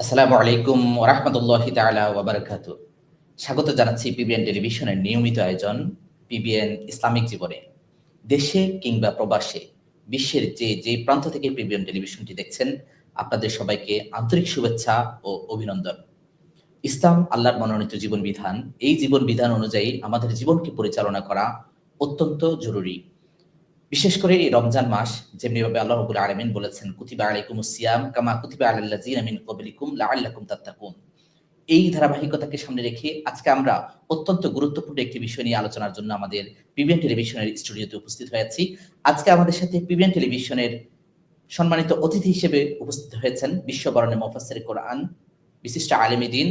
আসসালামু আলাইকুম তালা ওবরাকাত স্বাগত জানাচ্ছি পিবিএন টেলিভিশনের নিয়মিত আয়োজন পিবিএন ইসলামিক জীবনে। দেশে কিংবা প্রবাসে বিশ্বের যে যে প্রান্ত থেকে পিবিএন টেলিভিশনটি দেখছেন, আপনাদের সবাইকে আন্তরিক শুভেচ্ছা ও অভিনন্দন। ইসলাম, আল্লাহর মনোনীত জীবন বিধান এই জীবন বিধান অনুযায়ী আমাদের জীবনকে পরিচালনা করা অত্যন্ত জরুরি। বিশেষ করে এই রমজান মাস যেমনিভাবে আল্লাহ রবুল আলমিন বলেছেন, কুতিবা আলাইকুম সিয়াম কামা কুতিবা আলাল্লাযিনা মিন ক্বাবলিকুম লাআল্লাকুম তাত্তাকুন। এই ধারাবাহিকতাকে সামনে রেখে আজকে আমরা অত্যন্ত গুরুত্বপূর্ণ একটি বিষয় নিয়ে আলোচনার জন্য আমাদের পিবিএন টেলিভিশনের স্টুডিওতে উপস্থিত হয়েছি আজকে আমাদের সাথে পিবিএন টেলিভিশনের সম্মানিত অতিথি হিসেবে উপস্থিত হয়েছেন বিশ্ববরণে মোফাসসির কোরআন বিশিষ্ট আলেমী দিন,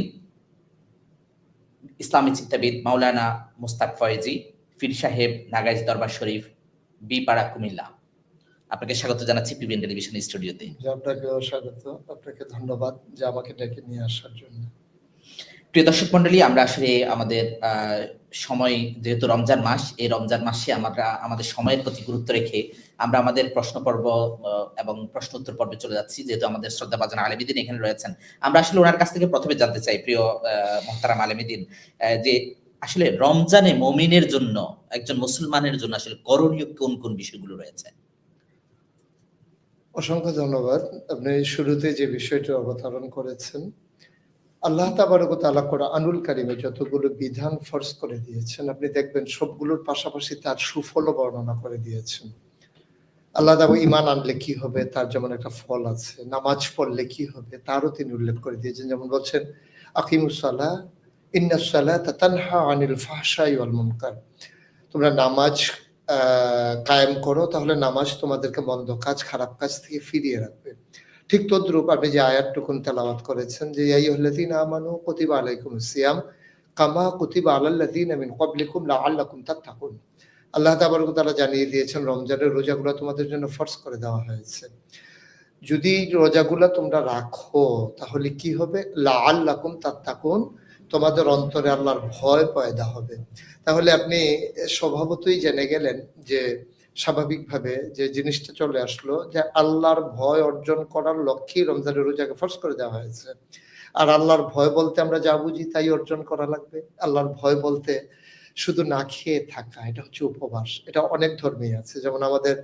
ইসলামী চিন্তাবিদ মাওলানা মুস্তাক ফয়েজি ফির সাহেব নাগাইজ দরবার শরীফ বি পাড়া কুমিল্লা। আপনাকে স্বাগত জানাচ্ছি পিবিএন টেলিভিশন স্টুডিওতে। আপনাকে স্বাগত। আপনাকে ধন্যবাদ যে আমাকে ডেকে নিয়ে আসার জন্য। প্রিয় দর্শক মন্ডলী আমরা আসলে আমাদের সময় যেহেতু রমজান মাস এই রমজান মাসে আমরা আমাদের সময়ের প্রতি গুরুত্ব রেখে আমরা আমাদের প্রশ্ন পর্ব এবং প্রশ্ন উত্তর পর্বে চলে যাচ্ছি যেহেতু আমাদের শ্রদ্ধা বাজান আলমিদিন এখানে রয়েছেন। আমরা আসলে ওনার কাছ থেকে প্রথমে জানতে চাই প্রিয় মোহতারাম আলমিদিন যে আসলে রমজানে মমিনের জন্য, একজন মুসলমানের জন্য আসলে করণীয় কোন কোন বিষয়গুলো রয়েছে? অসংখ্য ধন্যবাদ। আপনি শুরুতে যে বিষয়টি অবতারণ করেছেন, আল্লাহ তাবারক তাআলা কোরআনুল কারিমে যতগুলো বিধান ফরজ করে দিয়েছেন, আপনি দেখবেন সবগুলোর পাশাপাশি তার সুফল বর্ণনা করে দিয়েছেন। আল্লাহ তাআলা ইমান আনলে কি হবে? তার যেমন একটা ফল আছে, নামাজ পড়লে কি হবে? তারও তিনি উল্লেখ করে দিয়েছেন। যেমন বলছেন, আকিমুস আনিল তোমরা নামাজ কায়েম করো, তাহলে নামাজ তোমাদেরকে মন্দ কাজ, খারাপ কাজ থেকে ফিরিয়ে রাখবে। ঠিক তদ্রূপ আপনি যে আয়াতটুকুন তেলাওয়াত করেছেন যে আইয়ুহাল্লাযীনা আমানু কুতিবা আলাইকুমুস সিয়াম কামা কুতিবা আলাল্লাযীনা মিন ক্বাবলিকুম লাআল্লাকুম তাত্তাকুন। আল্লাহ তাবারক ওয়া তাআলা জানিয়ে দিয়েছেন, রমজানের রোজাগুলো তোমাদের জন্য ফরজ করে দেওয়া হয়েছে। যদি রোজাগুলো তোমরা রাখো, তাহলে কি হবে? লা আল্লাকুম তার তাত্তাকুন। তোমাদের অন্তরে আল্লাহর ভয় পয়দা হবে। তাহলে আপনি স্বভাবতই জেনে গেলেন যে স্বাভাবিকভাবে যে জিনিসটা চলে আসলো, যে আল্লাহর ভয় অর্জন করার লক্ষ্যেই রমজানের রোজাকে ফরজ করে দেওয়া হয়েছে। আর আল্লাহর ভয় বলতে আমরা যা বুঝি তাই অর্জন করা লাগবে। আল্লাহর ভয় বলতে শুধু না খেয়ে থাকা, এটা হচ্ছে উপবাস। এটা অনেক ধর্মেই আছে। যেমন আমাদের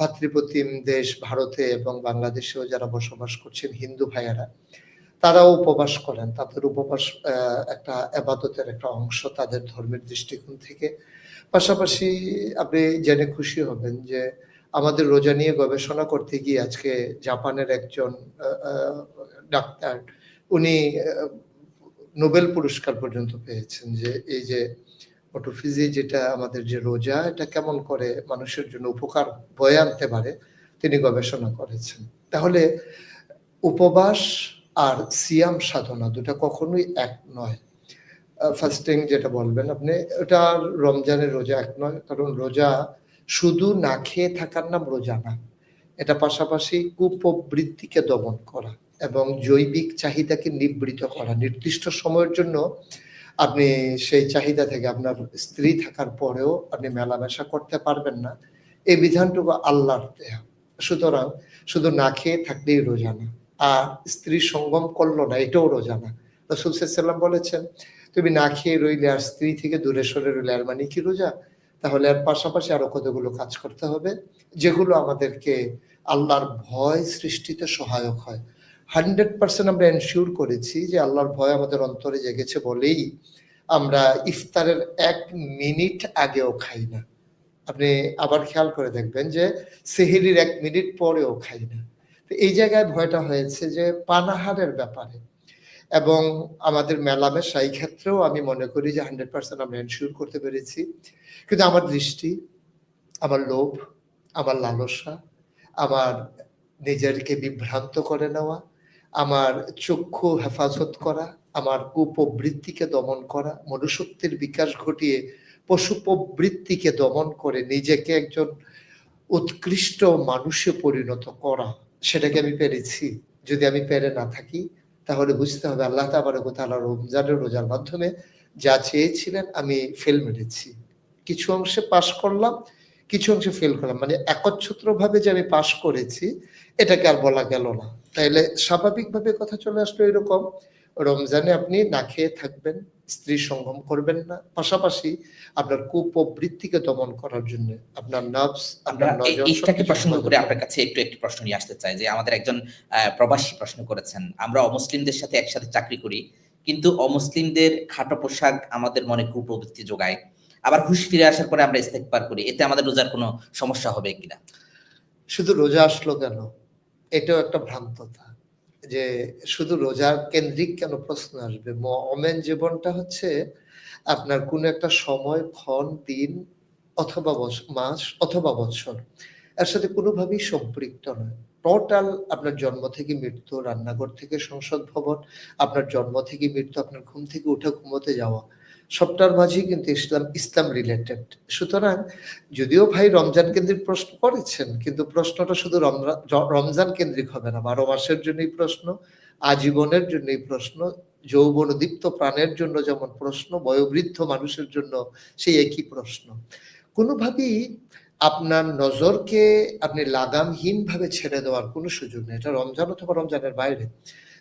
ভাতৃপ্রতিম দেশ ভারতে এবং বাংলাদেশেও যারা বসবাস করছেন হিন্দু ভাইয়েরা তারাও উপবাস করেন। তাদের উপবাস একটা আবাদতের একটা অংশ তাদের ধর্মের দৃষ্টিকোণ থেকে। পাশাপাশি আপনি জেনে খুশি হবেন যে আমাদের রোজা নিয়ে গবেষণা করতে গিয়ে আজকে জাপানের একজন ডাক্তার, উনি নোবেল পুরস্কার পর্যন্ত পেয়েছেন যে এই যে অটোফিজি যেটা আমাদের যে রোজা, এটা কেমন করে মানুষের জন্য উপকার বয়ে আনতে পারে, তিনি গবেষণা করেছেন। তাহলে উপবাস আর সিয়াম সাধনা দুটা কখনোই এক নয়। ফাস্টিং যেটা বলবেন আপনি এটা রমজানের রোজা এক নয়, কারণ রোজা শুধু না খেয়ে থাকার নাম রোজা না। এটা পাশাপাশি কুপ্রবৃত্তিকে দমন করা এবং জৈবিক চাহিদাকে নিবৃত করা। নির্দিষ্ট সময়ের জন্য আপনি সেই চাহিদা থেকে আপনার স্ত্রী থাকার পরেও আপনি মেলামেশা করতে পারবেন না। এই বিধানটুকু আল্লাহর দেয়া। সুতরাং শুধু না খেয়ে থাকলেই রোজা না। আর স্ত্রী সঙ্গম করল না, এটাও রোজা না। রসুল সাল্লাম বলেছেন, তুমি না খেয়ে রইলে আর স্ত্রী থেকে দূরে সরে রইলে আর মানে কি রোজা? তাহলে আর পাশাপাশি আরও কতগুলো কাজ করতে হবে, যেগুলো আমাদেরকে আল্লাহর ভয় সৃষ্টিতে সহায়ক হয়। হান্ড্রেড পার্সেন্ট আমরা এনশিওর করেছি যে আল্লাহর ভয় আমাদের অন্তরে জেগেছে বলেই আমরা ইফতারের এক মিনিট আগেও খাই না। আপনি আবার খেয়াল করে দেখবেন যে সেহেরির এক মিনিট পরেও খাই না। এই জায়গায় ভয়টা হয়েছে যে পানাহারের ব্যাপারে। এবং আমাদের মেলামেশা, এই ক্ষেত্রেও আমি মনে করি যে হান্ড্রেড পার্সেন্ট আমরা এনশিওর করতে পেরেছি। কিন্তু আমার দৃষ্টি, আমার লোভ, আমার লালসা, আমার নিজেরকে বিভ্রান্ত করে নেওয়া, আমার চক্ষু হেফাজত করা, আমার কুপবৃত্তিকে দমন করা, মনুষ্যত্বের বিকাশ ঘটিয়ে পশু প্রবৃত্তিকে দমন করে নিজেকে একজন উৎকৃষ্ট মানুষে পরিণত করা সেটাকে আমি পেরেছি। যদি আমি পেরে না থাকি, তাহলে বুঝতে হবে আল্লাহ তাআলা রমজানের রোজার মাধ্যমে যা চেয়েছিলেন আমি ফেল মেরেছি। কিছু অংশে পাশ করলাম, কিছু অংশে ফেল করলাম। মানে একচ্ছত্র ভাবে যে আমি পাশ করেছি, এটাকে আর বলা গেল না। তাইলে স্বাভাবিকভাবে কথা চলে আসলো এরকম রমজানে আপনি না খেয়ে থাকবেন। স্ত্রী সঙ্গম করবেন না। পাশাপাশি আপনার কুপ্রবৃত্তিকে দমন করার জন্য আপনার নার্ভস আপনার নজর এইটাকে প্রসঙ্গ করে আপনার কাছে একটু একটি প্রশ্ন নিয়ে আসতে চাই যে আমাদের একজন প্রবাসী প্রশ্ন করেছেন আমরা অমুসলিমদের সাথে একসাথে চাকরি করি কিন্তু অমুসলিমদের খাটো পোশাক আমাদের মনে কুপ্রবৃত্তি যোগায়। আবার হুশ ফিরে আসার পরে আমরা ইস্তেকবার করি এতে আমাদের রোজার কোনো সমস্যা হবে কিনা? শুধু রোজা আসলো কেন? এটাও একটা ভ্রান্ততা। যে শুধু রোজার কেন্দ্রিক কেন প্রশ্ন আসবে? অমেন জীবনটা হচ্ছে আপনার কোন একটা সময়, ক্ষণ, দিন অথবা মাস অথবা বছর এর সাথে কোনোভাবেই সম্পৃক্ত নয়। টোটাল আপনার জন্ম থেকে মৃত্যু, রান্নাঘর থেকে সংসদ ভবন, আপনার জন্ম থেকে মৃত্যু, আপনার ঘুম থেকে উঠে ঘুমোতে যাওয়া সবটার মাঝেই কিন্তু ইসলাম ইসলাম রিলেটেড সুতরাং যদিও ভাই রমজান কেন্দ্রিক প্রশ্ন করেছেন, কিন্তু প্রশ্নটা শুধু রমজান কেন্দ্রিক হবে না, বারো মাসের জন্যই প্রশ্ন, আজীবনের জন্যই প্রশ্ন যৌবনদীপ্ত প্রাণের জন্য যেমন প্রশ্ন, বয়োবৃদ্ধ মানুষের জন্য সেই একই প্রশ্ন। কোনোভাবেই আপনার নজরকে আপনি লাগামহীন ভাবে ছেড়ে দেওয়ার কোনো সুযোগ নেই। এটা রমজান অথবা রমজানের বাইরে।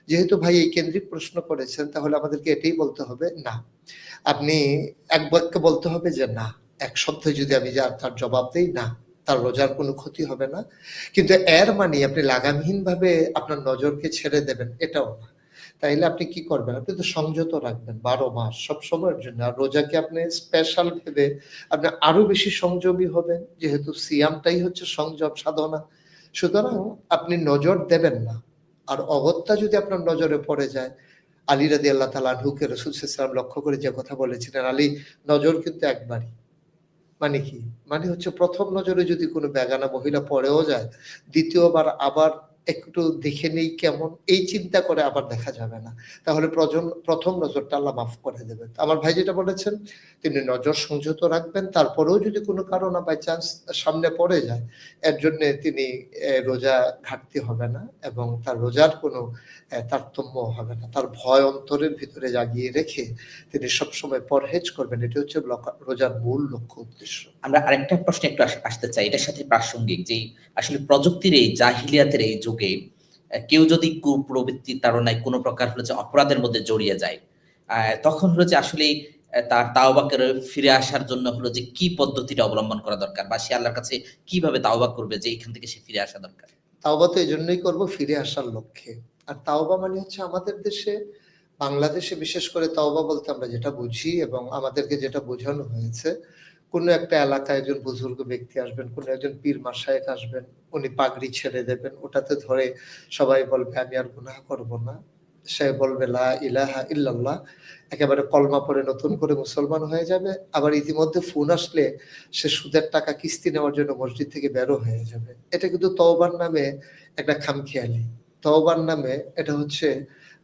যেহেতু ভাই এই কেন্দ্রিক প্রশ্ন করেছেন, তাহলে আমাদেরকে এটাই বলতে হবে, না। আপনি এক বাক্যে বলতে হবে যে, না। এক শব্দে যদি আমি যার, তার জবাব দেই, না। তার রোজার কোনো ক্ষতি হবে না। কিন্তু এর মানে আপনি লাগামহীন ভাবে আপনার নজরকে ছেড়ে দেবেন, এটাও না। তাইলে আপনি কি করবেন? আপনি তো সংযত রাখবেন, বারো মাস, সব সময়ের জন্য। আর রোজাকে আপনি স্পেশাল ভেবে আপনি আরও বেশি সংযমী হবেন, যেহেতু সিয়ামটাই হচ্ছে সংযম সাধনা। সুতরাং আপনি নজর দেবেন না। আর অগত্যা যদি আপনার নজরে পড়ে যায়, আলী রাদি আল্লাহ তালা ঢুকে রসুল সাল্লাম লক্ষ্য করে যে কথা বলেছিলেন, আলী, নজর কিন্তু একবারই। মানে কি? মানে হচ্ছে প্রথম নজরে যদি কোনো বেগানা মহিলা পড়েও যায়, দ্বিতীয়বার আবার একটু দেখে নেই কেমন। এই চিন্তা করে আবার দেখা যাবে না। তাহলে প্রথম নজরটা আল্লাহ মাফ করে দেবেন। আমার ভাই যেটা বলেছেন, তিনি নজর সংযত রাখবেন, তারপরেও যদি কোনো কারণে বাই চান্স সামনে পড়ে যায়, এর জন্য তিনি রোজা ঘাটতি হবে না এবং তার রোজার কোনো তারতম্য হবে না। তার ভয় অন্তরের ভিতরে জাগিয়ে রেখে তিনি সবসময় পরহেজ করবেন। এটি হচ্ছে রোজার মূল লক্ষ্য উদ্দেশ্য। আমরা আরেকটা প্রশ্ন একটু আসতে চাই। এটার সাথে প্রাসঙ্গিক যে, আসলে প্রযুক্তির এই জাহিলিয়াতের এই যুগে আহ, কেউ যদি কুপ্রবৃত্তির তাড়নায় কোনো প্রকার হচ্ছে অপরাধের মধ্যে জড়িয়ে যায় তখন যে আসলে তার তাওবাকের ফিরে আসার জন্য হলো যে কি পদ্ধতিটা অবলম্বন করা দরকার বা সে আল্লাহর কাছে কীভাবে তাওবা করবে যে এখান থেকে সে ফিরে আসা দরকার? তাওবা তো এই জন্যই করব ফিরে আসার লক্ষ্যে। আর তাওবা মানে হচ্ছে আমাদের দেশে বাংলাদেশে বিশেষ করে তাওবা বলতে আমরা যেটা বুঝি এবং আমাদেরকে যেটা বোঝানো হয়েছে কোনো একটা এলাকায় একজন বুজুর্গ ব্যক্তি আসবেন, কোনো একজন পীর মাসায়েক আসবেন, উনি পাগড়ি ছেড়ে দেবেন, ওটাতে ধরে সবাই বলবে, আমি আর গুনাহ করব না। সে বলবে, লা ইলাহা ইল্লাল্লাহ। একেবারে কলমা পরে নতুন করে মুসলমান হয়ে যাবে। আবার ইতিমধ্যে ফোন আসলে সে সুদের টাকা কিস্তি নেওয়ার জন্য মসজিদ থেকে বেরো হয়ে যাবে। এটা কিন্তু তওবার নামে একটা খামখেয়ালি। তওবার নামে এটা হচ্ছে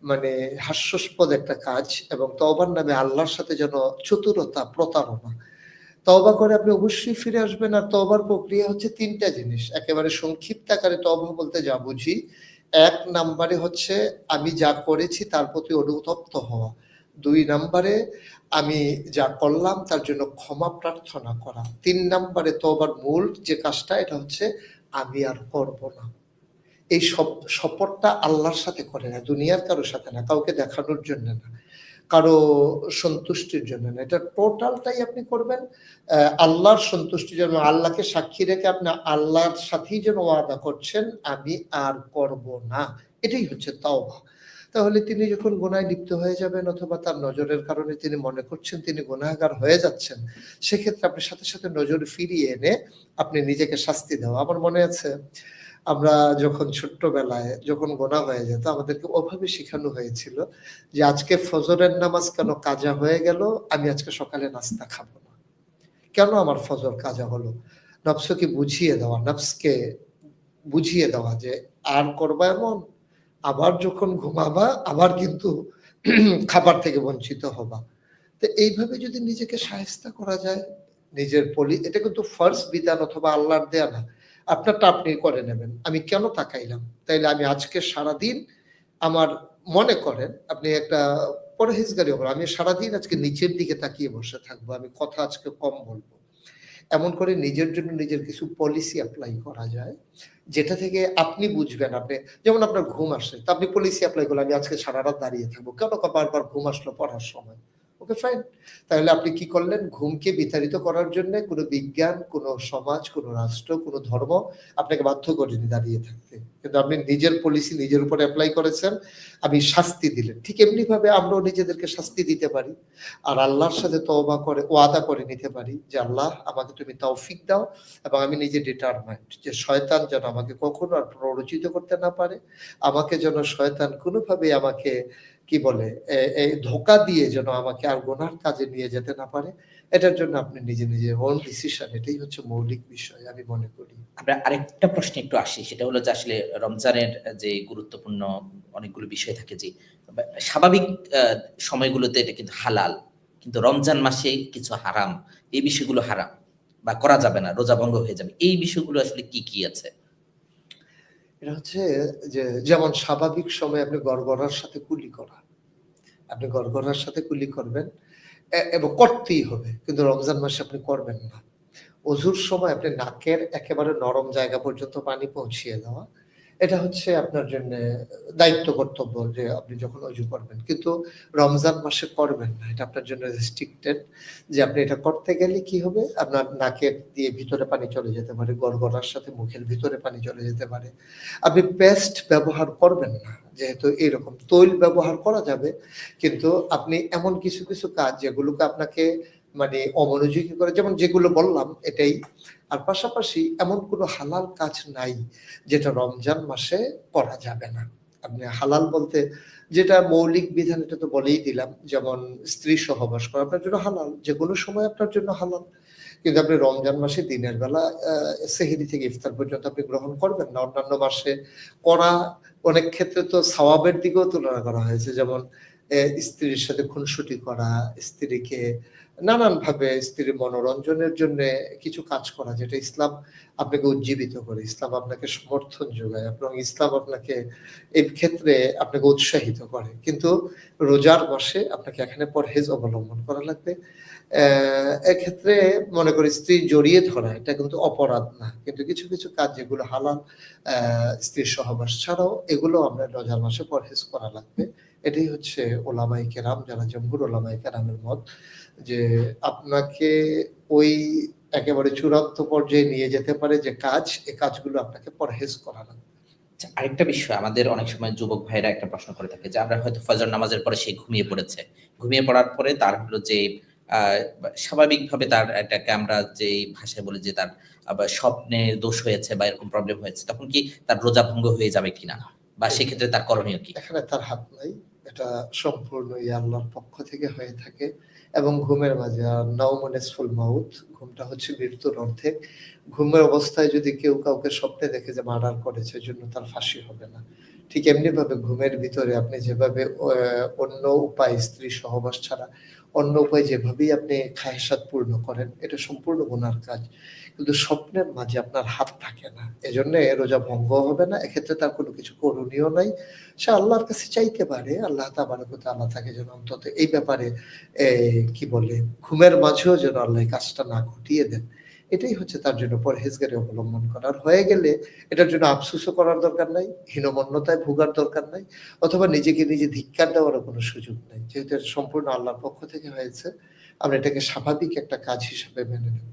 মানে হাস্যস্পদ একটা কাজ এবং তওবার নামে আল্লাহর সাথে যেন চতুরতা, প্রতারণা তওবা করে আপনি অবশ্যই ফিরে আসবেন। আর তবার প্রক্রিয়া হচ্ছে তিনটা জিনিস। একেবারে সংক্ষিপ্ত আকারে তবা বলতে যা বুঝি। এক নাম্বারে হচ্ছে আমি যা করেছি তার প্রতি অনুতপ্ত হওয়া। দুই নাম্বারে আমি যা করলাম তার জন্য ক্ষমা প্রার্থনা করা। তিন নাম্বারে তওবার মূল যে কাজটা, এটা হচ্ছে আমি আর করব না। এই সব শপথটা আল্লাহর সাথে করে না, দুনিয়ার কারোর সাথে না, কাউকে দেখানোর জন্য না। কারও সন্তুষ্টির জন্য না। এটা টোটালটাই আপনি করবেন আহ, আল্লাহর সন্তুষ্টির জন্য আল্লাহকে সাক্ষী রেখে আপনি আল্লাহর সাথেই যেন ওয়াদা করছেন আমি আর করব না। এটাই হচ্ছে তাওবা। তাহলে তিনি যখন গোনায় লিপ্ত হয়ে যাবেন অথবা তার নজরের কারণে তিনি মনে করছেন তিনি গুনাহগার হয়ে যাচ্ছেন সেক্ষেত্রে আপনি সাথে সাথে নজর ফিরিয়ে এনে আপনি নিজেকে শাস্তি দেওয়া। আমার মনে আছে আমরা যখন ছোট্টবেলায় যখন গোনা হয়ে যেত, আমাদেরকে ওভাবে শেখানো হয়েছিল যে আজকে ফজরের নামাজ কেন কাজা হয়ে গেল, আমি আজকে সকালে নাস্তা খাব না। কেন আমার ফজর কাজা হলো? নফসকে বুঝিয়ে দেওয়া, নফসকে বুঝিয়ে দেওয়া যে আর করবা এমন, আবার যখন ঘুমাবা, আবার কিন্তু খাবার থেকে বঞ্চিত হবা। তো এইভাবে যদি নিজেকে সাহেস্তা করা যায়, নিজের পলি, এটা কিন্তু ফার্স্ট বিধান অথবা আল্লাহর দেয়া না। আপনারটা আপনি করে নেবেন। আমি কেন তাকাইলাম? তাইলে আমি আজকে সারাদিন আমার মনে করেন, আপনি একটা পরহেজগারি হব আমি সারাদিন আজকে নিচের দিকে তাকিয়ে বসে থাকব, আমি কথা আজকে কম বলব। এমন করে নিজের জন্য নিজের কিছু পলিসি অ্যাপ্লাই করা যায়, যেটা থেকে আপনি বুঝবেন আপনি, যেমন আপনার ঘুম আসে তা আপনি পলিসি অ্যাপ্লাই করলেন, আমি আজকে সারা রাত দাঁড়িয়ে থাকব। কেন বারবার ঘুম আসলো পড়ার সময়? ওকে ফাইন তাহলে আপনি কি করলেন? ঘুমকে বিতাড়িত করার জন্য কোনো বিজ্ঞান, কোনো সমাজ, কোনো রাষ্ট্র, কোনো ধর্ম আপনাকে বাধ্য করেনি দাঁড়িয়ে থাকতে। কিন্তু আপনি নিজের পলিসি নিজের উপর অ্যাপ্লাই করেছেন আমি শাস্তি দিলেন। ঠিক এমনি ভাবে আমরাও নিজেদেরকে শাস্তি দিতে পারি আর আল্লাহর সাথে তওবা করে, ওয়াদা করে নিতে পারি যে, আল্লাহ, আমাকে তুমি তৌফিক দাও এবং আমি নিজে ডিটারমাইন্ড যে, শয়তান যেন আমাকে কখনো আর প্ররোচিত করতে না পারে। আমাকে যেন শয়তান কোনোভাবে আমাকে কি বলে এই ধোকা দিয়ে যেন আমাকে আর গোনার কাজে নিয়ে যেতে না পারে, এটার জন্য আপনি নিজে নিজে ওন ডিসিশন এটাই হচ্ছে মৌলিক বিষয়, আমি মনে করি। আমরা আরেকটা প্রশ্নে একটু আসি, সেটা হলো যে আসলে রমজানের যে গুরুত্বপূর্ণ অনেকগুলো বিষয় থাকে যে, স্বাভাবিক সময়গুলোতে এটা কিন্তু হালাল, কিন্তু রমজান মাসে কিছু হারাম, এই বিষয়গুলো হারাম, বা করা যাবে না, রোজা ভঙ্গ হয়ে যাবে, এই বিষয়গুলো আসলে কি কি আছে? এটা হচ্ছে যে, যেমন স্বাভাবিক সময় আপনি গড়গড়ার সাথে কুলি করা। আপনি গড়গড়ার সাথে কুলি করবেন এবং করতেই হবে, কিন্তু রমজান মাসে আপনি করবেন না। অজুর সময় আপনি নাকের একেবারে নরম জায়গা পর্যন্ত পানি পৌঁছিয়ে দেওয়া এটা হচ্ছে আপনার জন্য দায়িত্ব কর্তব্য যে আপনি যখন অজু করবেন। কিন্তু রমজান মাসে করবেন না। এটা আপনার জন্য রেস্ট্রিক্টেড যে আপনি এটা করতে গেলে কি হবে? আপনার নাকের দিয়ে ভিতরে পানি চলে যেতে পারে, গড়গড়ার সাথে মুখের ভিতরে পানি চলে যেতে পারে। আপনি পেস্ট ব্যবহার করবেন না। যেহেতু এরকম তৈল ব্যবহার করা যাবে, কিন্তু আপনি এমন কিছু কিছু কাজ যেগুলোকে আপনাকে মানে অমনোযোগী করে, যেমন যেগুলো বললাম, এটাই আর পাশাপাশি এমন কোনো হালাল কাজ নাই যেটা রমজান মাসে করা যাবে না। আপনি হালাল বলতে যেটা মৌলিক বিধান এটা তো বলেই দিলাম, যেমন স্ত্রী সহবাস করা আপনার জন্য হালাল যে কোনো সময় আপনার জন্য হালাল। কিন্তু আপনি রমজান মাসে দিনের বেলা সেহেরি থেকে ইফতার পর্যন্ত আপনি গ্রহণ করবেন না। অন্যান্য মাসে করা অনেক ক্ষেত্রে তো সওয়াবের দিকেও তুলনা করা হয়েছে, যেমন স্ত্রীর সাথে খুনসুটি করা, স্ত্রীকে নানান ভাবে স্ত্রীর মনোরঞ্জনের জন্য কিছু কাজ করা, যেটা ইসলাম আপনাকে উজ্জীবিত করে, ইসলাম আপনাকে সমর্থন যোগায়, এবং ইসলাম আপনাকে এই ক্ষেত্রে আপনাকে উৎসাহিত করে। কিন্তু রোজার বসে আপনাকে এখানে পরহেজ অবলম্বন করা লাগবে। এক্ষেত্রে মনে করি স্ত্রী জড়িয়ে ধরা, এটা কিন্তু অপরাধ না। কিন্তু কিছু কিছু কাজ যেগুলো হালাল স্ত্রীর সহবাস ছাড়াও, এগুলো আমরা রোজার মাসে পরহেজ করা লাগবে। এটাই হচ্ছে ওলামাই কেরাম যারা জম্বুর ওলামাই কেরামের মত যে আপনাকে ওই একেবারে চূড়ান্ত পর্যায়ে নিয়ে যেতে পারে যে কাজ এই কাজগুলো আপনাকে পরহেজ করা লাগবে। আচ্ছা, আরেকটা বিষয় আমাদের অনেক সময় যুবক ভাইরা একটা প্রশ্ন করে থাকে যে আমরা হয়তো ফজর নামাজের পরে সে ঘুমিয়ে পড়েছে। ঘুমিয়ে পড়ার পরে তার হলো যে আহ, স্বাভাবিকভাবে তার এটাকে আমরা যে ভাষায় বলি যে তার স্বপ্নে দোষ হয়েছে বা এরকম প্রবলেম হয়েছে তখন কি তার রোজা ভঙ্গ হয়ে যাবে কিনা? বা সেক্ষেত্রে তার করণীয় কি? এখানে তার হাত নাই। এটা সম্পূর্ণ এই আল্লাহর পক্ষ থেকে হয়ে থাকে এবং ঘুমের মাঝে নাও নৌমনেসফুল মাউথ ঘুমটা হচ্ছে মৃত্যুর অর্ধেক ঘুমের অবস্থায় যদি কেউ কাউকে স্বপ্নে দেখে যে মার্ডার করেছে জন্য তার ফাঁসি হবে না। ঠিক এমনি ভাবে ঘুমের ভিতরে আপনি যেভাবে অন্য উপায় স্ত্রী সহবাস ছাড়া অন্য উপায় যেভাবেই আপনি খায়সাত পূর্ণ করেন, এটা সম্পূর্ণ গুনার কাজ। কিন্তু স্বপ্নের মাঝে আপনার হাত থাকে না। এজন্য রোজা ভঙ্গ হবে না। এক্ষেত্রে তার কোনো কিছু করণীয় নাই। সে আল্লাহর কাছে চাইতে পারে, আল্লাহ তাবারকতা আল্লাহ তাকে যেন অন্তত এই ব্যাপারে কি বলে, ঘুমের মাঝেও যেন আল্লাহ কাজটা না ঘটিয়ে দেন। এটাই হচ্ছে তার জন্য পরহেজগারি অবলম্বন করার হয়ে গেলে এটার জন্য আফসুসও করার দরকার নাই, হীনমন্যতায় ভোগার দরকার নাই, অথবা নিজেকে নিজে ধিক্কার দেওয়ারও কোনো সুযোগ নাই। যেহেতু এটা সম্পূর্ণ আল্লাহর পক্ষ থেকে হয়েছে, আমরা এটাকে স্বাভাবিক একটা কাজ হিসেবে মেনে নেব।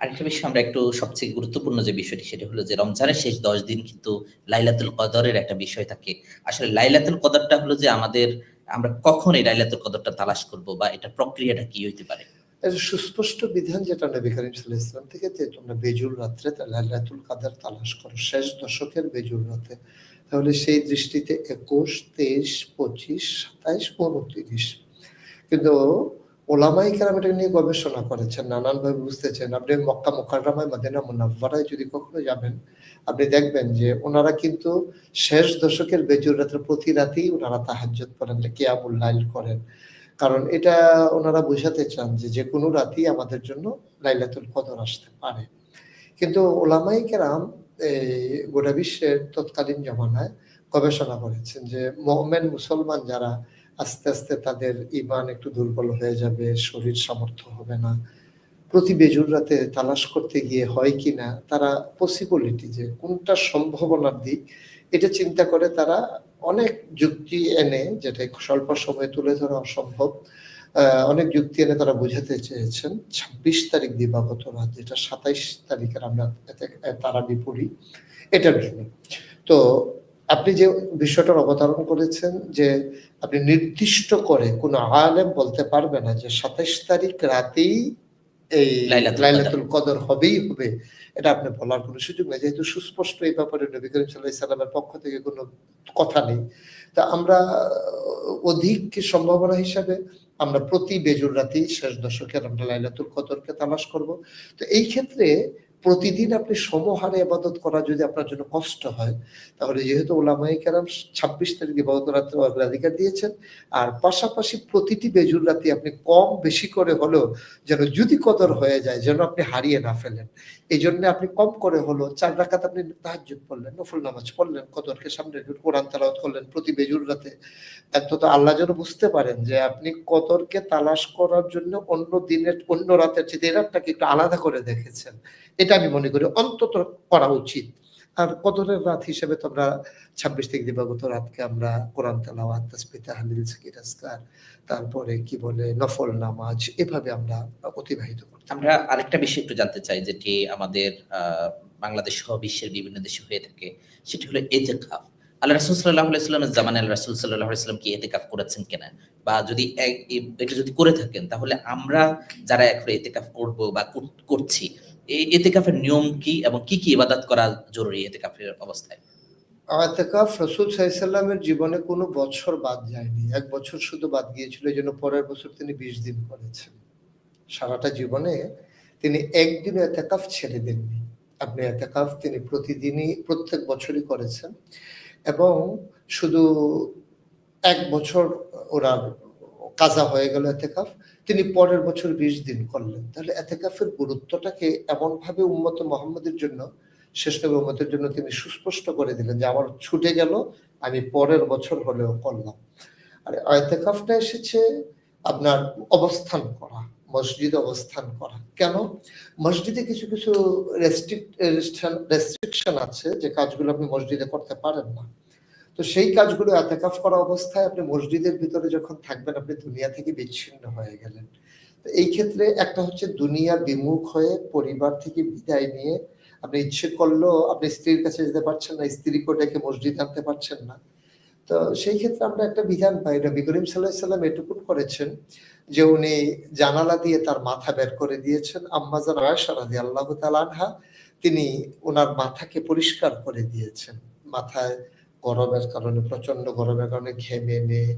আরেকটা বিষয়, আমরা একটু সবচেয়ে গুরুত্বপূর্ণ যে বিষয়টি, সেটা হলো যে রমজানের শেষ দশ দিন কিন্তু লাইলাতুল কদরের একটা বিষয় থাকে। আসলে লাইলাতুল কদরটা হলো যে আমাদের, আমরা কখন এই লাইলাতুল কদরটা তালাশ করব বা এটা প্রক্রিয়াটা কি হইতে পারে? এর সুস্পষ্ট বিধান যেটা নবী করিম আলাইহি থেকে যে তোমরা বেজুর রাত্রে লাইলাতুল কাদার তালাশ করো, শেষ দশকের বেজুর রাতে। তাহলে সেই দৃষ্টিতে একুশ, তেইশ, পঁচিশ, সাতাইশ, উনত্রিশ। কিন্তু ওলামাই কেরাম এটা নিয়ে গবেষণা করেছেন, নানানভাবে বুঝতেছেন। আপনি মক্কা মোকাররামায়, মাদিনা মুনাফারায় যদি কখনো যাবেন, আপনি দেখবেন যে ওনারা কিন্তু শেষ দশকের বেজুর রাতের প্রতি রাতেই ওনারা তাহাজ্জুদ করেন কিয়ামুল লাইল করেন। কারণ এটা ওনারা বোঝাতে চান যে যে কোনো রাতই আমাদের জন্য লাইলাতুল কদর আসতে পারে। কিন্তু ওলামাই কেরাম গোটা বিশ্বের তৎকালীন জমানায় গবেষণা করেছেন যে মোহামেন মুসলমান যারা আস্তে আস্তে তাদের ইমান একটু দুর্বল হয়ে যাবে, শরীর সামর্থ্য হবে না, প্রতি বেজুর রাতে তালাশ করতে গিয়ে হয় কি না, তারা পসিবিলিটি যে কোনটা সম্ভাবনার দিক, এটা চিন্তা করে তারা অনেক যুক্তি এনে যেটা স্বল্প সময়ে তুলে ধরা অসম্ভব অনেক যুক্তি এনে তারা বোঝাতে চেয়েছেন। ছাব্বিশ তারিখ দিবাগত রাত যেটা সাতাইশ তারিখের আমরা তারা বিপরী এটার জন্য। তো আপনি যে বিষয়টার অবতারণ করেছেন যে আপনি নির্দিষ্ট করে কোনো আলেম বলতে পারবে না যে সাতাইশ তারিখ রাতেই এই লাইলাতুল কদর হবেই হবে। এটা আপনি বলার কোনো সুযোগ নেই, যেহেতু সুস্পষ্ট এই ব্যাপারে নবী করিম সাল্লাহ সাল্লামের পক্ষ থেকে কোনো কথা নেই। তা আমরা অধিক সম্ভাবনা হিসাবে আমরা প্রতি বেজুর রাতেই শেষ দশকের আমরা লাইলাতুল কদরকে তালাশ করব। তো এই ক্ষেত্রে প্রতিদিন আপনি সমহারে আবাদত করা যদি আপনার জন্য কষ্ট হয়, তাহলে যেহেতু ওলামাই কেরাম ছাব্বিশ তারিখ ইবাদত রাত্রে অগ্রাধিকার দিয়েছেন, আর পাশাপাশি প্রতিটি বেজুর রাতে আপনি কম বেশি করে হলেও যেন যদি কদর হয়ে যায়, যেন আপনি হারিয়ে না ফেলেন। এই জন্য আপনি কম করে হলো চার রাকাত আপনি তাহাজ্জুদ পড়লেন, নফল নামাজ পড়লেন, কদরকে সামনে কোরআন তালাওয়াত করলেন প্রতি বেজুর রাতে। অন্তত আল্লাহ যেন বুঝতে পারেন যে আপনি কদরকে তালাশ করার জন্য অন্য দিনের, অন্য রাতের চেয়ে রাতটাকে একটু আলাদা করে দেখেছেন। এটা আমি মনে করি অন্তত করা উচিত। আর কদরের রাত হিসেবে তো আমরা ছাব্বিশ থেকে দিবাগত রাতকে আমরা কোরআন তালাওয়াত জিকির আজকার, তারপরে কি বলে নফল নামাজ, এভাবে আমরা অতিবাহিত করি। আমরা আরেকটা বিষয় একটু জানতে চাই, যেটি আমাদের বাংলাদেশ সহ বিশ্বের বিভিন্ন দেশে হয়ে থাকে, সেটি হলো এতেকাফ। আল্লাহ রাসুল সাল্লাহ আলাইস্লামের জামানে আল্লাহ রাসুল সাল্লাহ আলাইস্লাম কি এতেকাফ করেছেন কিনা? বা যদি এটা যদি করে থাকেন, তাহলে আমরা যারা এখন এতেকাফ করব বা কর- করছি এই এতেকাফের নিয়ম কি এবং কি কি ইবাদত করা জরুরি এতেকাফের অবস্থায়? আয়তাকাফ রসুল সাল্লামের জীবনে কোনো বছর বাদ যায়নি। এক বছর শুধু বাদ গিয়েছিল, এই জন্য পরের বছর তিনি বিশ দিন করেছেন। সারাটা জীবনে তিনি একদিন এতেকাফ ছেড়ে দেননি। আপনি এতেকাফ তিনি প্রতিদিনই, প্রত্যেক বছরই করেছেন এবং শুধু এক বছর ওরা কাজা হয়ে গেল এতেকাফ। তিনি পরের বছর বিশ দিন করলেন। তাহলে এতেকাফের গুরুত্বটাকে এমনভাবে উম্মত মোহাম্মদের জন্য, শেষ নবী উম্মতের জন্য তিনি সুস্পষ্ট করে দিলেন যে, আমার ছুটে গেল, আমি পরের বছর হলেও করলাম। আর এতেকাফটা এসেছে আপনার অবস্থান করা, মসজিদে অবস্থান করা। কেন? মসজিদে কিছু কিছু রেস্ট্রিকশন আছে যে, কাজগুলো আপনি মসজিদে করতে পারেন না। তো সেই কাজগুলো এতেকাফ করা অবস্থায় আপনি মসজিদের ভিতরে যখন থাকবেন, আপনি দুনিয়া থেকে বিচ্ছিন্ন হয়ে গেলেন। তো এই ক্ষেত্রে একটা হচ্ছে দুনিয়া বিমুখ হয়ে পরিবার থেকে বিদায় নিয়ে আপনি ইচ্ছে করলেও আপনি স্ত্রীর কাছে যেতে পারছেন না, স্ত্রী কোটাকে মসজিদ আনতে পারছেন না। তো সেই ক্ষেত্রে আমরা একটা বিধান পাই, নবী করিম সাল্লাহ সাল্লাম এটুকুন করেছেন যে উনি জানালা দিয়ে তার মাথা বের করে দিয়েছেন। আম্মাজান আয়সা রাদি আল্লাহ আনহা, তিনি ওনার মাথাকে পরিষ্কার করে দিয়েছেন। মাথায় গরমের কারণে প্রচণ্ড গরমের কারণে ঘেমে নিয়ে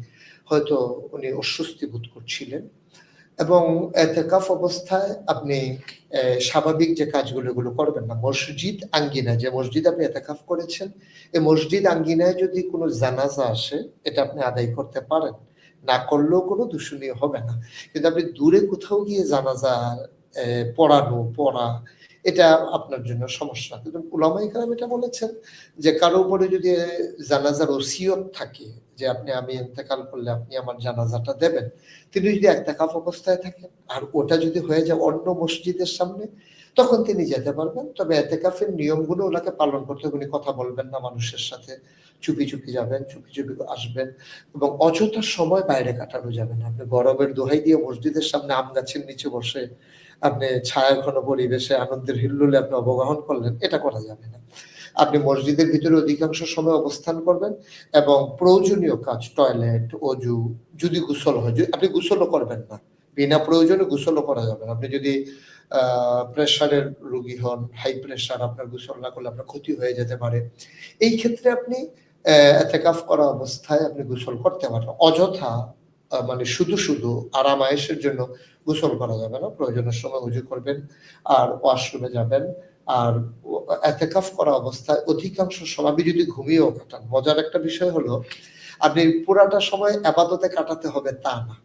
হয়তো উনি অস্বস্তি বোধ করছিলেন। এবং এতেকাফ অবস্থায় আপনি স্বাভাবিক যে কাজগুলো, এগুলো করবেন না। মসজিদ আঙ্গিনা যে মসজিদ আপনি এতেকাফ করেছেন, এই মসজিদ আঙ্গিনায় যদি কোনো জানাজা আসে, এটা আপনি আদায় করতে পারেন। না করলেও কোনো দূষণীয় হবে না। কিন্তু আপনি দূরে কোথাও গিয়ে জানাজা পড়ানো, পড়া এটা আপনার জন্য সমস্যা। কিন্তু উলামাই কালাম এটা বলেছেন যে কারও উপরে যদি জানাজার ওসিয়ত থাকে যে আপনি আমি ইন্তেকাল করলে আপনি আমার জানাজাটা দেবেন, তিনি যদি একতাকাফ অবস্থায় থাকেন আর ওটা যদি হয়ে যায় অন্য মসজিদের সামনে, তখন তিনি যেতে পারবেন। তবে এতেকাফের নিয়মগুলো ওনাকে পালন করতে উনি কথা বলবেন না, মানুষের সাথে চুপি চুপি যাবেন, চুপি চুপি আসবেন এবং অযথা সময় বাইরে কাটানো যাবে না। আপনি গরমের দোহাই দিয়ে মসজিদের সামনে আম গাছের নিচে বসে আপনি ছায়া ঘন পরিবেশে আনন্দের হিল্লোলে আপনি অবগাহন করলেন, এটা করা যাবে না। আপনি মসজিদের ভিতরে অধিকাংশ সময় অবস্থান করবেন এবং প্রয়োজনীয় কাজ, টয়লেট, অজু, যদি গোসল হয় আপনি গোসলও করবেন না, বিনা প্রয়োজনে গোসলও করা যাবে না। আপনি যদি প্রেশারের রোগী হন হাই প্রেশার আপনার গোসল না করলে আপনার ক্ষতি হয়ে যেতে পারে। এই ক্ষেত্রে আপনি এতেকাফ করা অবস্থায় আপনি গোসল করতে পারেন। অযথা মানে শুধু শুধু আরাম আয়েসের জন্য গোসল করা যাবে না, প্রয়োজনের সময় উজু করবেন, আর ওয়াশরুমে যাবেন, আর এতেকাফ করা অবস্থায় অধিকাংশ সময় যদি ঘুমিয়েও কাটান, মজার একটা বিষয় হলো, আপনি পুরাটা সময় আবাদতে কাটাতে হবে তা না।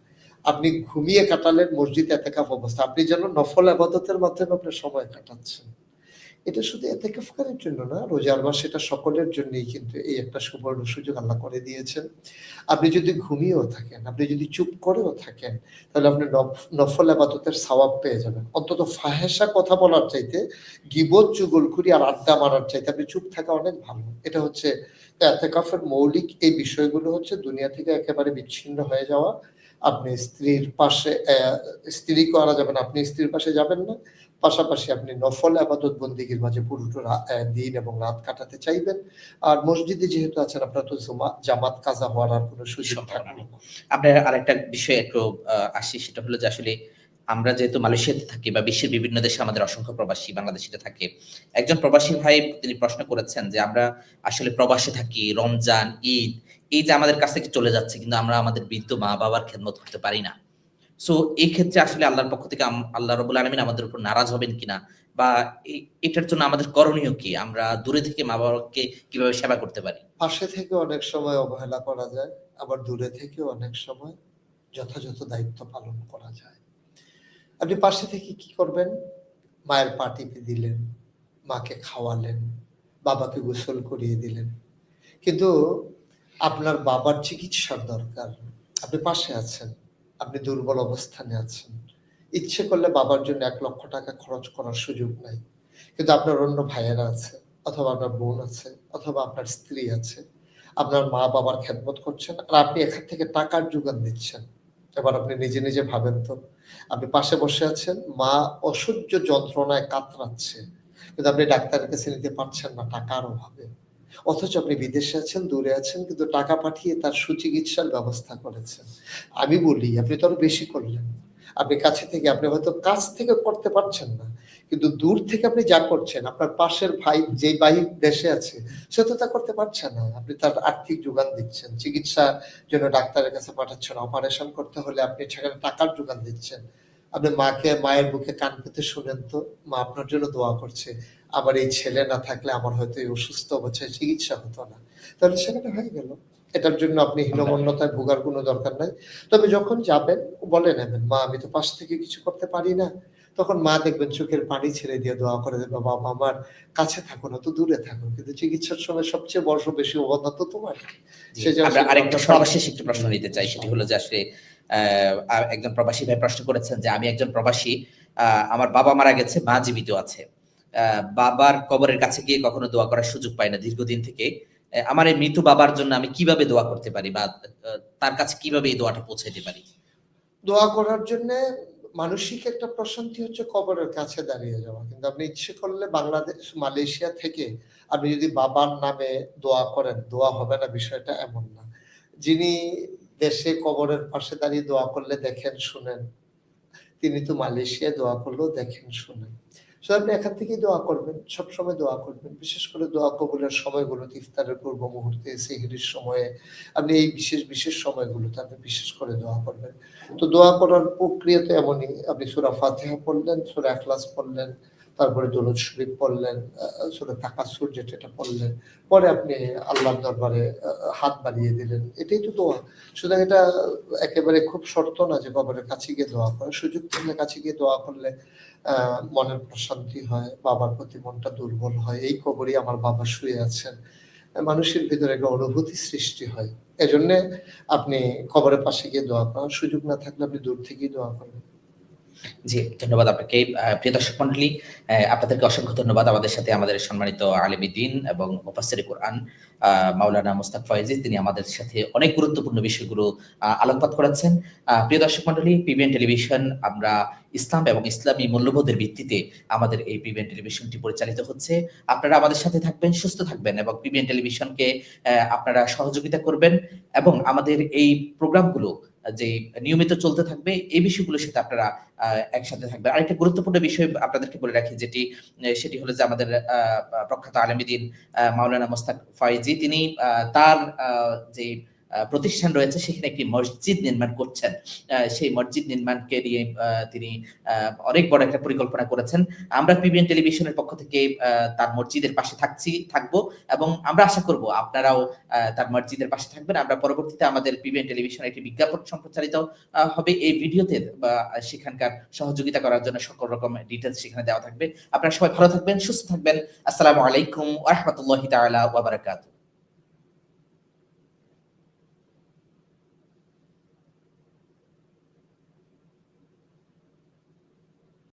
আপনি ঘুমিয়ে কাটালেন মসজিদ এতেকাফ অবস্থা, আপনি যেন নফল আবাদতের মাধ্যমে আপনার সময় কাটাচ্ছেন। এটা শুধু এতেকাফকারের জন্য না, রোজার মাস এটা সকলের জন্যই কিন্তু এই একটা সুবর্ণ সুযোগ আল্লাহ করে দিয়েছেন। আপনি যদি ঘুমিয়েও থাকেন, আপনি যদি চুপ করেও থাকেন, তাহলে আপনি নফ- নফল আবাদতের সওয়াব পেয়ে যাবেন। অন্তত ফাহেসা কথা বলার চাইতে, গিবত, চুগলখুরি আর আড্ডা মারার চাইতে আপনি চুপ থাকা অনেক ভালো। এটা হচ্ছে এতেকাফের মৌলিক এই বিষয়গুলো হচ্ছে দুনিয়া থেকে একেবারে বিচ্ছিন্ন হয়ে যাওয়া। আপনি স্ত্রীর পাশে স্ত্রী করা যাবেন আপনি স্ত্রীর পাশে যাবেন না। পাশাপাশি আপনি নফল আবাদত বন্দিগির মাঝে পুরোটো দিন এবং রাত কাটাতে চাইবেন। আর মসজিদে যেহেতু আছেন আপনার তো জমা- জামাত কাজা হওয়ার আর কোনো সুযোগ থাকবে আপনার আরেকটা বিষয় একটু আসি সেটা হলো যে আসলে আমরা যেহেতু মালয়েশিয়াতে থাকি বা বিশ্বের বিভিন্ন দেশে আমাদের অসংখ্য প্রবাসী বাংলাদেশিতে থাকে একজন প্রবাসী ভাই তিনি প্রশ্ন করেছেন যে আমরা আসলে প্রবাসে থাকি রমজান ঈদ এই যে আমাদের কাছ থেকে চলে যাচ্ছে কিন্তু আমরা আমাদের বৃদ্ধ মা বাবার খেদমত করতে পারি না। সো এই ক্ষেত্রে আসলে আল্লাহর পক্ষ থেকে আল্লাহ রবুল আলমিন আমাদের উপর নারাজ হবেন কিনা? বা এটার জন্য আমাদের করণীয় কি? আমরা দূরে থেকে মা বাবাকে কীভাবে সেবা করতে পারি? পাশে থেকে অনেক সময় অবহেলা করা যায়, আবার দূরে থেকেও অনেক সময় যথাযথ দায়িত্ব পালন করা যায়। আপনি পাশে থেকে কি করবেন? মায়ের পা টিপে দিলেন, মাকে খাওয়ালেন, বাবাকে গোসল করিয়ে দিলেন। কিন্তু আপনার বাবার চিকিৎসার দরকার, আপনি পাশে আছেন। আপনি দুর্বল অবস্থানে আছেন। ইচ্ছে করলে বাবার জন্য এক লক্ষ টাকা খরচ করার সুযোগ নাই। কিন্তু আপনার অন্য ভাইয়েরা আছে, অথবা আপনার বোন আছে, অথবা আপনার স্ত্রী আছে। আপনার মা বাবার খেদমত করছেন আর আপনি এখান থেকে টাকার যোগান দিচ্ছেন। এবার আপনি নিজে নিজে ভাবেন তো, আপনি পাশে বসে আছেন, মা অসহ্য যন্ত্রণায় কাতরাচ্ছে। কিন্তু আপনি ডাক্তারের কাছে নিতে পারছেন না টাকার অভাবে। অথচ আপনি বিদেশে আছেন, দূরে আছেন, কিন্তু টাকা পাঠিয়ে তার সুচিকিৎসার ব্যবস্থা করেছেন। আমি বলি, আপনি তো আরও বেশি করলেন। আপনি কাছে থেকে, আপনি হয়তো কাছ থেকে করতে পারছেন না, কিন্তু দূর থেকে আপনি যা করছেন, আপনার পাশের ভাই যে ভাই দেশে আছে, সে তো তা করতে পারছে না। আপনি তার আর্থিক যোগান দিচ্ছেন চিকিৎসার জন্য ডাক্তারের কাছে পাঠাচ্ছেন অপারেশন করতে হলে আপনি সেখানে টাকার যোগান দিচ্ছেন। আপনি মাকে, মায়ের বুকে কান পেতে শুনেন তো, মা আপনার জন্য দোয়া করছে। আমার এই ছেলে না থাকলে আমার হয়তো এই অসুস্থ অবস্থায় চিকিৎসা হতো না। তাহলে সেখানে হয়ে গেল। এটার জন্য আপনি হীনমন্যতায় ভোগার কোনো দরকার নাই। তবে যখন যাবেন বলে নেবেন মা আমি তো পাশ থেকে কিছু করতে পারি না। তখন মা দেখবেন চোখের পানি ছেড়ে দিয়ে দোয়া করে দেবে বাবা আমার কাছে থাকো না তো দূরে থাকো। কিন্তু চিকিৎসার সময় সবচেয়ে বড় বেশি অবদান তো তোমার। আরেকটা সর্বশেষ একটু প্রশ্ন নিতে চাই। সেটি হলো যে আসলে আহ, একজন প্রবাসী ভাই প্রশ্ন করেছেন যে আমি একজন প্রবাসী আহ, আমার বাবা মারা গেছে মা জীবিত আছে। বাবার কবরের কাছে গিয়ে কখনো দোয়া করার সুযোগ পাই না দীর্ঘদিন থেকে। আমার এই মৃত বাবার জন্য আমি কীভাবে দোয়া করতে পারি বা তার কাছে কীভাবে এই দোয়াটা পৌঁছাতে পারি? দোয়া করার জন্য মানসিক একটা প্রশান্তি হচ্ছে কবরের কাছে দাঁড়িয়ে যাওয়া। কিন্তু আপনি ইচ্ছে করলে বাংলাদেশ, মালয়েশিয়া থেকে আপনি যদি বাবার নামে দোয়া করেন, দোয়া হবে না, বিষয়টা এমন না। যিনি দেশে কবরের পাশে দাঁড়িয়ে দোয়া করলে দেখেন, শুনেন। তিনি তো মালয়েশিয়ায় দোয়া করলেও দেখেন, শুনেন। সো আপনি এখান থেকেই দোয়া করবেন, সবসময় দোয়া করবেন। বিশেষ করে দোয়া কবুলের সময়গুলোতে ইফতারের পূর্ব মুহূর্তে, সেহরির সময়ে, আপনি এই বিশেষ বিশেষ সময়গুলোতে আপনি বিশেষ করে দোয়া করবেন। তো দোয়া করার প্রক্রিয়া তো এমনই, আপনি সুরা ফাতেহা পড়লেন, সুরা এখলাস পড়লেন তারপরে দরুদ শরীফ পড়লেন সুরা তাকাসুর যেটা পড়লেন। পরে আপনি আল্লাহর দরবারে হাত বাড়িয়ে দিলেন। এটাই তো দোয়া। সুতরাং এটা একেবারে খুব শর্ত না যে বাবার কাছে গিয়ে দোয়া করা। সুযোগ থাকলে কাছে গিয়ে দোয়া করলে মনের প্রশান্তি হয়, বাবার প্রতি মনটা দুর্বল হয়। এই কবরই আমার বাবা শুয়ে আছেন। মানুষের ভিতরে একটা অনুভূতি সৃষ্টি হয়। এজন্য আপনি কবরের পাশে গিয়ে দোয়া করার সুযোগ না থাকলে আপনি দূর থেকেই দোয়া করবেন। জি, ধন্যবাদ আপনাকে। প্রিয় দর্শক মন্ডলী আপনাদেরকে অসংখ্য ধন্যবাদ আমাদের সাথে আমাদের সম্মানিত আলিমিদ্দিন এবং মুফাসসির কোরআন। মাওলানা মুস্তাক ফয়েজি, তিনি আমাদের সাথে অনেক গুরুত্বপূর্ণ বিষয়গুলো আলোকপাত করেছেন। প্রিয় দর্শক মন্ডলী পিবিএন টেলিভিশন আমরা ইসলাম এবং ইসলামী মূল্যবোধের ভিত্তিতে আমাদের এই পিবিএন টেলিভিশনটি পরিচালিত হচ্ছে। আপনারা আমাদের সাথে থাকবেন, সুস্থ থাকবেন এবং পিবিএন টেলিভিশনকে আপনারা সহযোগিতা করবেন এবং আমাদের এই প্রোগ্রামগুলো যে নিয়মিত চলতে থাকবে, এই বিষয়গুলোর সাথে আপনারা একসাথে থাকবে আরেকটা গুরুত্বপূর্ণ বিষয় আপনাদেরকে বলে রাখি যেটি সেটি হলো যে আমাদের প্রখ্যাত আলমীদিন মাওলানা মোস্তাক ফাইজি তিনি তার যে প্রতিষ্ঠান রয়েছে, সেখানে একটি মসজিদ নির্মাণ করছেন। সেই মসজিদ নির্মাণকে নিয়ে তিনি অনেক বড় একটা পরিকল্পনা করেছেন। আমরা পিবিএন টেলিভিশনের পক্ষ থেকে তার মসজিদের পাশে থাকছি, থাকব এবং আমরা আশা করব আপনারাও তার মসজিদের পাশে থাকবেন। আমরা পরবর্তীতে আমাদের পিবিএন টেলিভিশনে একটি বিজ্ঞাপন সম্প্রচারিত হবে এই ভিডিওতে, বা সেখানকার সহযোগিতা করার জন্য সকল রকম ডিটেলস সেখানে দেওয়া থাকবে। আপনারা সবাই ভালো থাকবেন, সুস্থ থাকবেন। আসসালামু আলাইকুম তাআলা ওয়া বারাকাতুহু।